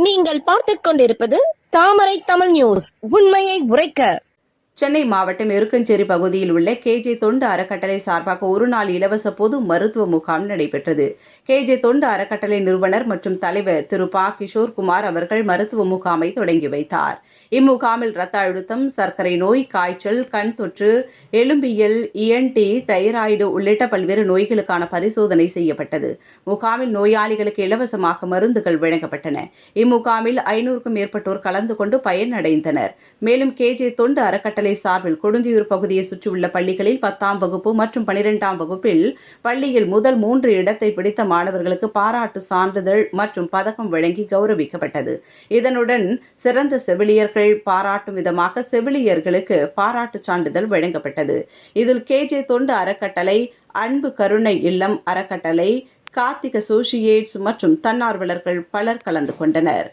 நீங்கள் பார்த்துக் கொண்டிருப்பது தாமரை தமிழ் நியூஸ். உண்மையை உரைக்க சென்னை மாவட்டம் எருக்கஞ்சேரி பகுதியில் உள்ள கேஜே தொண்டு அறக்கட்டளை சார்பாக ஒரு நாள் இலவச பொது மருத்துவ முகாம் நடைபெற்றது. கேஜே தொண்டு அறக்கட்டளை நிறுவனர் மற்றும் தலைவர் திரு பா. கிஷோர் குமார் அவர்கள் மருத்துவ முகாமை தொடங்கி வைத்தார். இம்முகாமில் இரத்த அழுத்தம் சர்க்கரை நோய் காய்ச்சல் கண் தொற்று எலும்பியல் இஎன்டி தைராய்டு உள்ளிட்ட பல்வேறு நோய்களுக்கான பரிசோதனை செய்யப்பட்டது. முகாமில் நோயாளிகளுக்கு இலவசமாக மருந்துகள் வழங்கப்பட்டன. இம்முகாமில் ஐநூறுக்கும் மேற்பட்டோர் கலந்து கொண்டு பயனடைந்தனர். மேலும் கேஜே தொண்டு அறக்கட்டளை சார்பில் கொடுங்கியூர் பகுதியை சுற்றியுள்ள பள்ளிகளில் பத்தாம் வகுப்பு மற்றும் பனிரெண்டாம் வகுப்பில் பள்ளியில் முதல் மூன்று இடத்தை பிடித்த மாணவர்களுக்கு பாராட்டு சான்றிதழ் மற்றும் பதக்கம் வழங்கி கௌரவிக்கப்பட்டது. இதனுடன் சிறந்த செவிலியர்கள் பாராட்டும் விதமாக செவிலியர்களுக்கு பாராட்டு சான்றிதழ் வழங்கப்பட்டது. இதில் கேஜே தொண்டு அறக்கட்டளை அன்பு கருணை இல்லம் அறக்கட்டளை கார்த்திக் அசோசியேட்ஸ் மற்றும் தன்னார்வலர்கள் பலர் கலந்து கொண்டனர்.